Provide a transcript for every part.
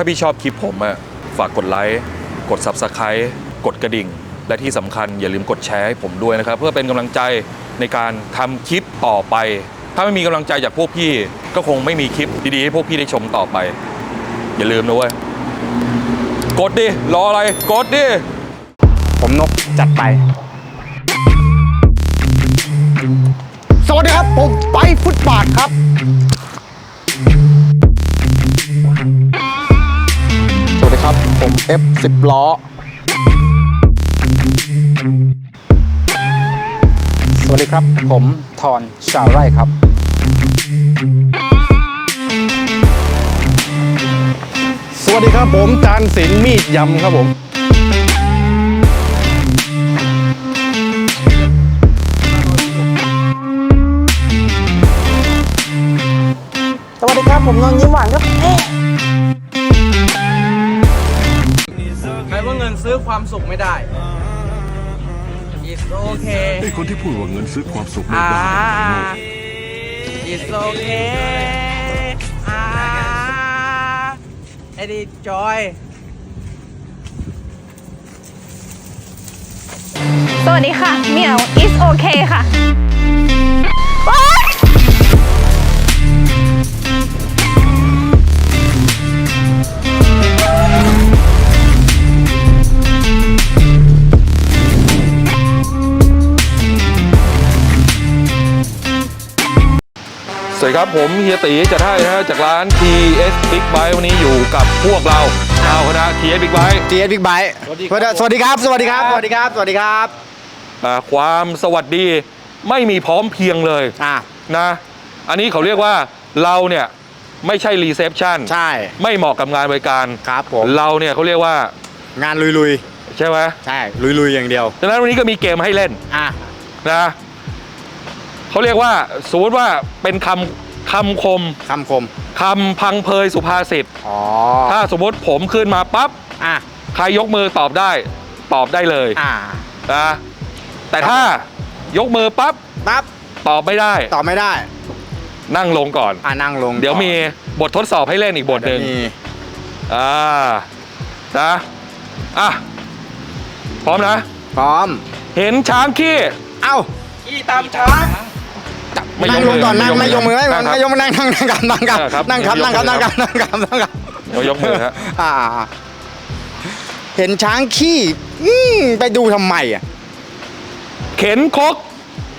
ถ้าพี่ชอบคลิปผมอะฝากกดไลค์ กด Subscribe กดกระดิ่ง และที่สำคัญอย่าลืมกดแชร์ให้ผมด้วยนะครับ เพื่อเป็นกำลังใจในการทำคลิปต่อไป ถ้าไม่มีกำลังใจจากพวกพี่ก็คงไม่มีคลิปดีๆให้พวกพี่ได้ชมต่อไป อย่าลืมนะเว้ย กดดิ รออะไร กดดิ ผมนกจัดไป สวัสดีครับ ผมไปฟุตบาทครับ ผ 6F 10 ล้อ สวัสดีครับ ผมทอนชาวไร่ครับ สวัสดีครับผมจานสินมีดยำครับผมสวัสดีครับผมนนท์ยิ้ อความสุขไม่ได้ It's okay ไอ้คนที่พูดว่าเงินซื้อความสุขไม่อ่า ได้ It's okay อ่าไอ้ดิจอย สวัสดีค่ะเหมียว is okay ค่ะ สวัสดีครับผมเฮียตีจะให้นะฮะจากร้าน TS Big Bike วันนี้อยู่กับพวกเราชาวคณะ TS Big Bike g s Big Bike สวัสดีครับ สวัสดีครับ สวัสดีครับ สวัสดีครับ สวัสดีครับ อ่าความสวัสดีไม่มีพร้อมเพรียงเลยอะนะ อันนี้เขาเรียกว่าเราเนี่ย ไม่ใช่รีเซพชันใช่ ไม่เหมาะกับงานบริการ ครับผม เราเนี่ยเขาเรียกว่างานลุย ใช่ไหมๆ ใช่ ลุย ๆ อย่างเดียว ดังนั้นวันนี้ก็มีเกมให้เล่นอะ นะ เขาเรียกว่าสมมติว่าเป็นคำคำคมคำคมคำพังเพยสุภาษิตอ๋อถ้าสมมติผมขึ้นมาปั๊บอะใครยกมือตอบได้ตอบได้เลยอะนะแต่ถ้ายกมือปั๊บปั๊บตอบไม่ได้ ตอบไม่ได้ นั่งลงก่อนอะนั่งลง เดี๋ยวมีบททดสอบให้เล่นอีกบทหนึ่งมีอ่านะอะพร้อมนะ พร้อม เห็นช้างขี้ เอ้าขี่ตามช้างไม่ย นั่กงลงก่อนมืนั่งไม่ไม่ยยกกมืมืออไม่นั่งครับไม่ยกมือนั่งนั่งครับนั่งครับเออครับนั่งครับนั่งครับนั่งครับนั่งครับนั่งครับนั่งครับเดี๋ยวยกมือฮะอ่า เห็นช้างขี้อืมไปดูทำไมอะเข็นคก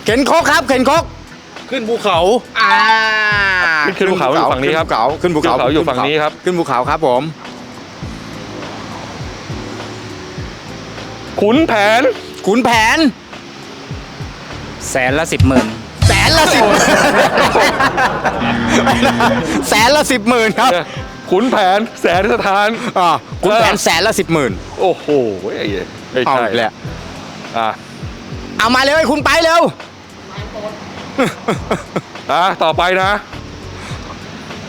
เข็นโคกครับ เข็นโคกขึ้นภูเขา อ่า ขึ้นภูเขาอยู่ฝั่งนี้ครับขึ้นภูเขาขึ้นภูเขาอยู่ฝั่งนี้ครับ ขึ้นภูเขาครับผม ขุนแผน ขุนแผน แสนละสิบหมื่น แสนละสิบแสนละสิบหมื่นครับขุนแผนแสนสถานอ่าขุนแผนแสนละสิบหมื่นโอ้โหไอ้เหี้ยไม่เอาใช่อีกแล้วอะเอามาเลยคุณไปเร็วอะต่อไปนะ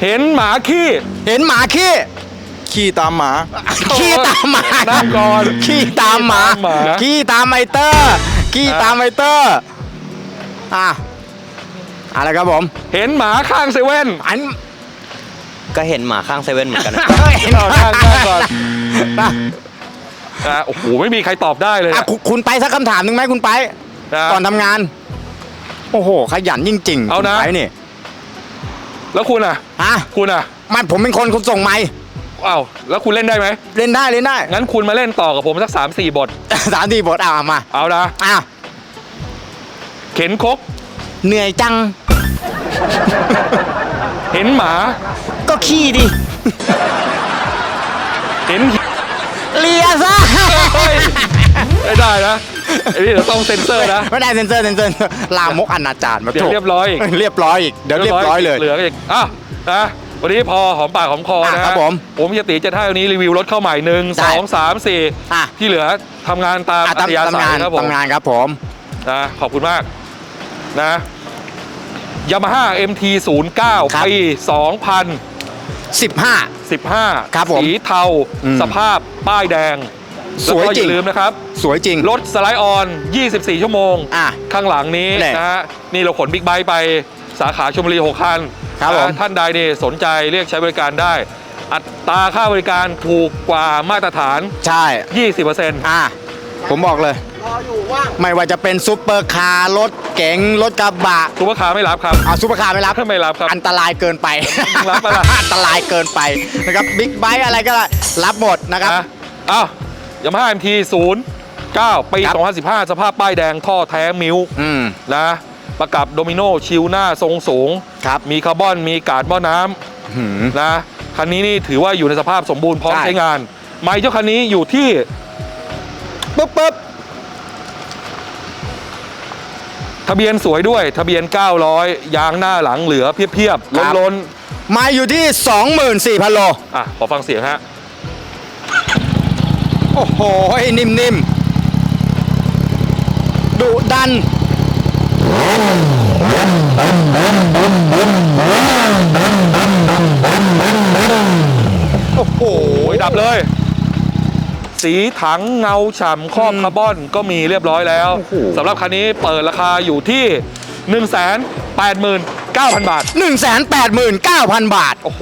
เห็นหมาขี้เห็นหมาขี้ขี่ตามหมา ขี้ตามหมานั่งก่อนขี้ตามหมาขี้ตามหมาขี้ตามไมเตอร์ขี้ตามไมเตอร์อะ อะไรครับผมเห็นหมาข้างเซเว่นอันก็เห็นหมาข้างเซเว่นเหมือนกันนะเอานั่งนั่งก่อนอะอะโอ้โหไม่มีใครตอบได้เลยอะนะคุณคุณไปสักคำถามหนึ่งไหมคุณไป นะก่อนทำงาน โอ้โห ขยันจริงๆเอานะ คุณไปนี่แล้วคุณอะ ฮะคุณอะมันผมเป็นคนคนส่งไม้อ้าวแล้วคุณเล่นได้ไหมเล่นได้เล่นได้ งั้นคุณมาเล่นต่อกับผมสักสามสี่บท สามทีบทอะมา เอานะ อะเข็นคก เหนื่อยจัง เห็นหมา ก็ขี้ดิ เห็นเลียซะเฮ้ยไม่ได้นะไอ้นี่เดี๋ยวต้องเซ็นเซอร์นะไม่ได้เซ็นเซอร์เซ็นเซอร์ลามกอนาจารมาเดี๋ยวเรียบร้อยอีกเรียบร้อยอีกเดี๋ยวเรียบร้อยเลยเหลืออีกอะนะวันนี้พอหอมปากหอมคออะนะฮะครับผมผมจะตีจะท่าวันนี้รีวิวรถเข้าใหม่หนึ่งได้สองสามสี่อะที่เหลือทำงานตามอะอัธยาทำศังายนครับผมทำงานครับผมนะขอบคุณมากนะ ยามาฮ่า MT 0 9ปี 15 2015 ครับผมสีเทา อืมสภาพป้ายแดงสวยแล้ก็อจริงย่าลืมนะครับ สวยจริง รถสไลด์ออน 24 ชั่วโมง อะข้างหลังนี้แหละนะฮะ นี่เราขนบิ๊กไบค์ไปสาขาชลบุรี6คันครับผมนะท่านใดนี่สนใจเรียกใช้บริการได้ อัตราค่าบริการถูกกว่ามาตรฐาน ใช่ 20%อะ ผมบอกเลย รออยู่ว่าง ไม่ว่าจะเป็นซุปเปอร์คาร์รถเก๋งรถกระบะทุกราคาไม่รับครับ เอาซุปเปอร์คาร์ไม่รับไม่รับครับอันตรายเกินไปรับปะล่ะ อันตรายเกินไปนะครับบิ๊กไบค์อะไรก็ได้รับหมดนะครับ นะอ้าวยามาฮ่าเอ็มทีศูนย์เก้าปี ครับ 2015 สภาพป้ายแดงท่อแท้มิวอืมนะ ประกับโดมิโนชิวหน้าทรงสูง ครับมีคาร์บอนมีกาดหม้อน้หืมำนะ คันนี้นี่ถือว่าอยู่ในสภาพสมบูรณ์พร้อมใช่ ใช้งาน ไม้เจ้าคันนี้อยู่ที่ ปึ๊บปึ๊บทะเบียนสวยด้วยทะเบียน 900 ยางหน้าหลังเหลือเพียบๆล้นมาอยู่ที่ 24,000 โล ๆอะขอฟังเสียงฮะ โอ้โห นิ่มๆ ดุดัน โอ้โห โอ้ยดับเลย สีถังเงาฉ่ำครอบคาร์บอนก็มีเรียบร้อยแล้วโอ้โหสำหรับคันนี้เปิดราคาอยู่ที่ 189,000 บาท 189,000 บาท โอ้โห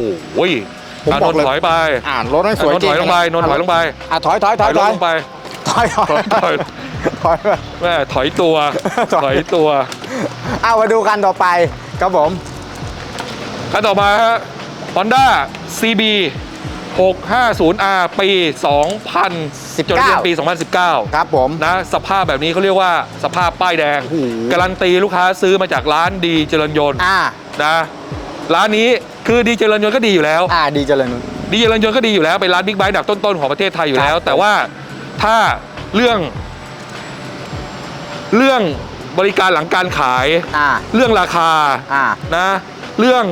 ผมอะบนอกนเลยถอยไปอ่านรถให้สวยนนจริถงอยลงไปนนถอยลงไปอะถอยถอยถถออยยถรถอยลงไปถอยถอยถอยถอยแม่ถอยตัวถอยถอยตัวเอามาดูกันต่อไปครับผมคันต่อมาฮะ Honda CB 650R ปี 2000จดทะเบียนปี 2019 ครับผมนะสภาพแบบนี้เขาเรียกว่าสภาพป้ายแดงโอ้โหการันตีลูกค้าซื้อมาจากร้านดีเจริญยนต์อ่านะร้านนี้คือดีเจริญยนต์ก็ดีอยู่แล้วอ่าดีเจริญดีเจริญยนต์ก็ดีอยู่แล้วเป็นร้านบิ๊กไบค์ดับต้นๆของประเทศไทยอยู่แล้วครับแต่ว่าถ้าเรื่อง เรื่องบริการหลังการขายอ่าเรื่องราคาอ่านะ เรื่อง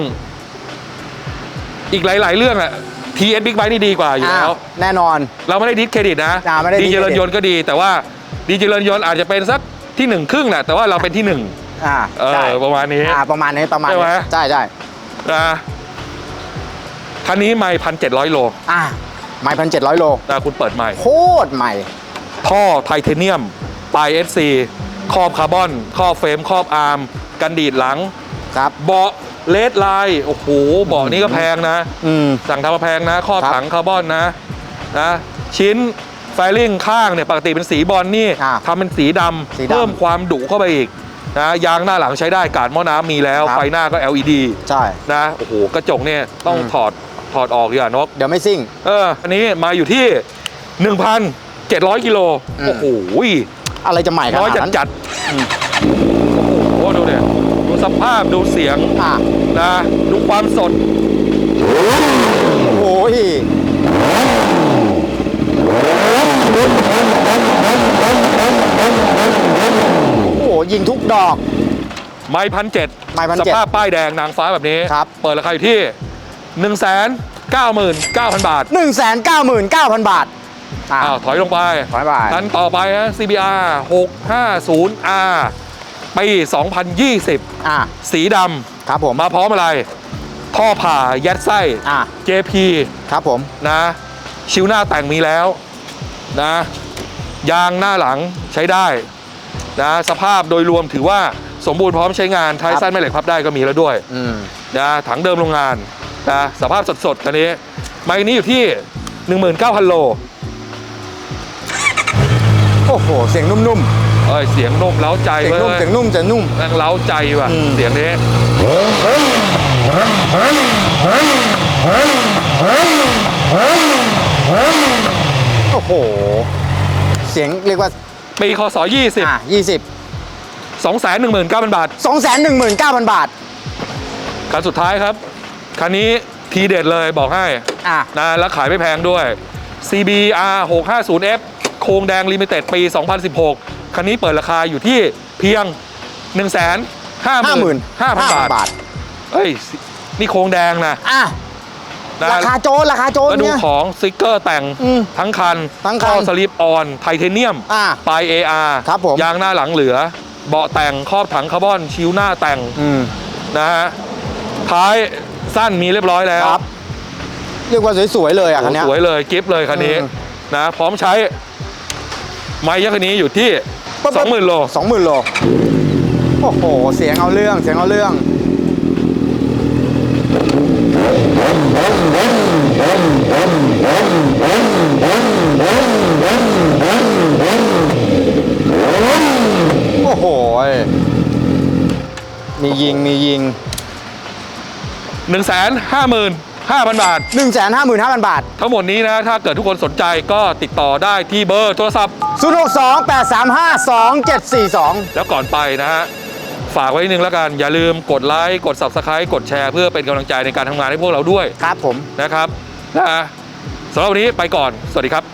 อีกหลาย ๆ เรื่องอะ TS Big Bike นี่ดีกว่าอยู่แล้ว แน่นอน เราไม่ได้ดิสเครดิตนะอ่าไม่ได้ดีเจริญ discredit ยนต์ก็ดี แต่ว่าดีเจริญยนต์อาจจะเป็นสักที่หนึ่งครึ่งแหละแต่ว่าเราเป็นที่หนึ่งอ่าเออใช่ประมาณนี้ อ่าประมาณนี้ประมาณใช่นี้ไหม ใช่ใช่นะคันนี้ไม่พันเจ็ดร้อยโลอ่าไม่พันเจ็ดร้อยโลนะคุณเปิดใหม่ โคตรใหม่ ท่อไทเทเนียมปลาย SC ครอบคาร์บอน ครอบเฟรม ครอบอาร์ม กันดีดหลัง ครับ เบาะ เลดไลน์โอ้โหเบาะนี้ก็แพงนะ อืม สั่งทำมาแพงนะครอบครับ ถังคาร์บอนนะนะชิ้นไฟลิ่งข้างเนี่ยปกติเป็นสีบอลนี่อ่าทำเป็นสีดสีำดำเพิ่มความดุเข้าไปอีกนะยางหน้าหลังใช้ได้กาดหม้อน้ำมีแล้ว ครับ ไฟหน้าก็ LED ใช่ นะโอ้โหกระจกเนี่ยต้องอืม ถอดถอดออกดีกว่านก เดี๋ยวไม่ซิ่ง เออ อันนี้มาอยู่ที่ 1,700กิโลอืม โอ้โหอะไรจะใหม่ขน้อยนาดจัดนั้น จัดโอ้โหดูเนี่ยดู สภาพดูเสียงอ่านะดูความสด โอ้ยโอ้โหยิงทุกดอก ไม่พันเจ็ดไมค์1,700สภาพป้ายแดงนางฟ้าแบบนี้ ครับ เปิดราคาอยู่ที่ 1 9 9 9 0 0 0 บาท 199,000 บาทอ่าอ้าวถอยลงไปถอยไปคันต่อไปฮะ CBR 650R ปี 2020 อ่าสีดครับผมำมาพร้อมอะไร ท่อผ่ายัดไส้ อ่า JP ครับผม นะชิวหน้าแต่งมีแล้วนะยางหน้าหลังใช้ได้นะสภาพโดยรวมถือว่าสมบูรณ์พร้อมใช้งานท้ายสั้นไม่เหล็กพับได้ก็มีแล้วด้วยอืม นะถังเดิมโรงงานนะสภาพสดๆคันนี้ไมค์นี้อยู่ที่ 19,000 โล โอ้โห เสียงนุ่ม เอ้ยเสียงนุ่มเล้าใจๆเสียงเว้ยนุ่มเสียงนุ่มเสียงนุ่มแม่งเล้าใจว่ะอืมเสียงนี้โอ้โห เสียงเรียกว่าปีคศอ่า20 20 219,000บาท219,000บาทคันสุดท้ายครับ คันนี้ทีเด็ดเลยบอกให้อ่านะแล้วขายไม่แพงด้วย CBR 650F โครงแดงลิมิเต็ดปี 2016 คันนี้เปิดราคาอยู่ที่เพียง 1 5 5 5 0 0 0บาทบาท เอ้ย นี่โครงแดงนะอะนะราคาโจรราคาโจรก็ดูเนี่ย ของสติกเกอร์แต่งอืมทั้งคันทั้งคันท่อสลิปออน ไทเทเนียม อ่าปลาย AR ครับผม ยางหน้าหลังเหลือ เบาะแต่งครอบถังคาร์บอนชิวหน้าแต่งอืมนะฮะท้ายสั้นมีเรียบร้อยแล้วครับ เรียกว่าสวยๆเลยอะคันเนี้ย สวยเลยกิฟต์เลยคันนี้อืม นะพร้อมใช้ไม้ยักษ์คันนี้อยู่ที่ สองหมื่นโลสองหมื่นโลโอ้โห เสียงเอาเรื่อง เสียงเอาเรื่อง โอ้โห มียิง มียิงหนึ่งแสนห้าหมื่น 0 บาท 1 5 5 0 0 0 บาท ทั้งหมดนี้นะถ้าเกิดทุกคนสนใจก็ติดต่อได้ที่เบอร์โทรศัพท์ 062 835 2742 แล้วก่อนไปนะฮะฝากไว้นิดนึงแล้วกัน อย่าลืมกดไลค์กด Subscribe กดแชร์เพื่อเป็นกำลังใจในการทำงานให้พวกเราด้วยครับผมนะครับนะสำหรับวันนี้ไปก่อนสวัสดีครับ